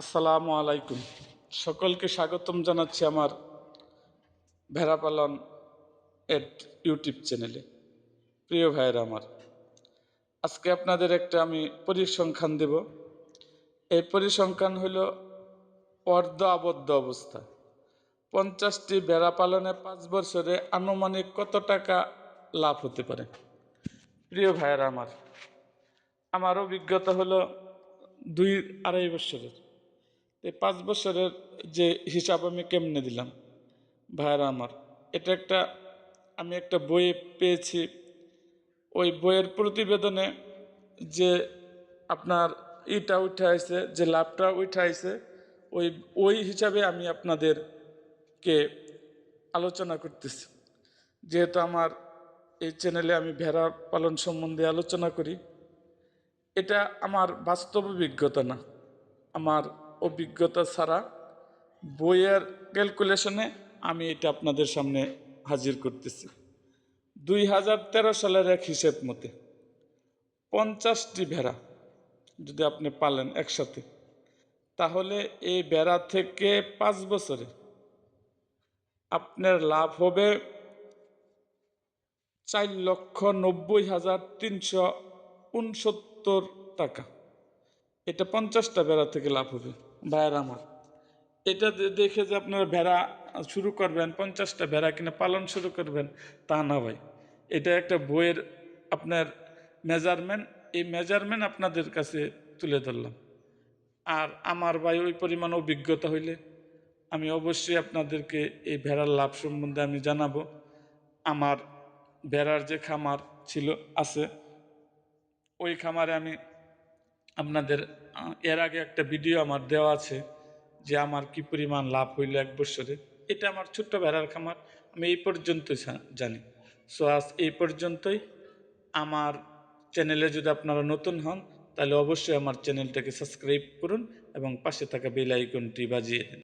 আসসালামু আলাইকুম। সকলকে স্বাগতম জানাচ্ছি আমার ভেড়া পালন এট ইউটিউব চ্যানেলে। প্রিয় ভাইয়েরা আমার, আজকে আপনাদের একটা আমি পরিসংখ্যান দেব। এই পরিসংখ্যান হলো অর্ধ আবদ্ধ অবস্থা। পঞ্চাশটি ভেড়া পালনে পাঁচ বছরে আনুমানিক কত টাকা লাভ হতে পারে? প্রিয় ভাইয়েরা আমার আমার অভিজ্ঞতা হলো দুই আড়াই বছরের। এই পাঁচ বছরের যে হিসাব আমি কেমনে দিলাম? ভাইয়ারা আমার, এটা একটা, আমি একটা বইয়ে পেয়েছি। ওই বইয়ের প্রতিবেদনে যে আপনার ইটা উঠে আছে যে লাভটা উঠে আছে ওই ওই হিসাবে আমি আপনাদেরকে আলোচনা করতেছি। যেহেতু আমার এই চ্যানেলে আমি ভেড়া পালন সম্বন্ধে আলোচনা করি, এটা আমার বাস্তব অভিজ্ঞতা না। আমার অভিজ্ঞতা ছাড়া বইয়ের ক্যালকুলেশনে আমি এটা আপনাদের সামনে হাজির করতেছি। দুই হাজার তেরো সালের এক হিসেব মতে পঞ্চাশটি ভেড়া যদি আপনি পালেন একসাথে, তাহলে এই ভেড়া থেকে পাঁচ বছরে আপনার লাভ হবে চার লক্ষ নব্বই হাজার তিনশো উনসত্তর টাকা। এটা পঞ্চাশটা বেড়া থেকে লাভ হবে। ভাইয়ের আমার এটা দেখে যে আপনারা ভেড়া শুরু করবেন, পঞ্চাশটা ভেড়া কিনে পালন শুরু করবেন, তা না ভাই। এটা একটা বইয়ের আপনার মেজারমেন্ট এই মেজারমেন্ট আপনাদের কাছে তুলে ধরলাম। আর আমার ভাই ওই পরিমাণ অভিজ্ঞতা হইলে আমি অবশ্যই আপনাদেরকে এই ভেড়ার লাভ সম্বন্ধে আমি জানাব। আমার ভেড়ার যে খামার ছিল, আছে, ওই খামারে আমি আপনাদের এর আগে একটা ভিডিও আমার দেওয়া আছে যে আমার কি পরিমাণ লাভ হইল এক বছরে। এটা আমার ছোট্ট ভেড়ার খামার, আমি এই পর্যন্ত জানি। সো আজ এই পর্যন্তই। আমার চ্যানেলে যদি আপনারা নতুন হন, তাহলে অবশ্যই আমার চ্যানেলটাকে সাবস্ক্রাইব করুন এবং পাশে থাকা বেল আইকনটি বাজিয়ে দিন।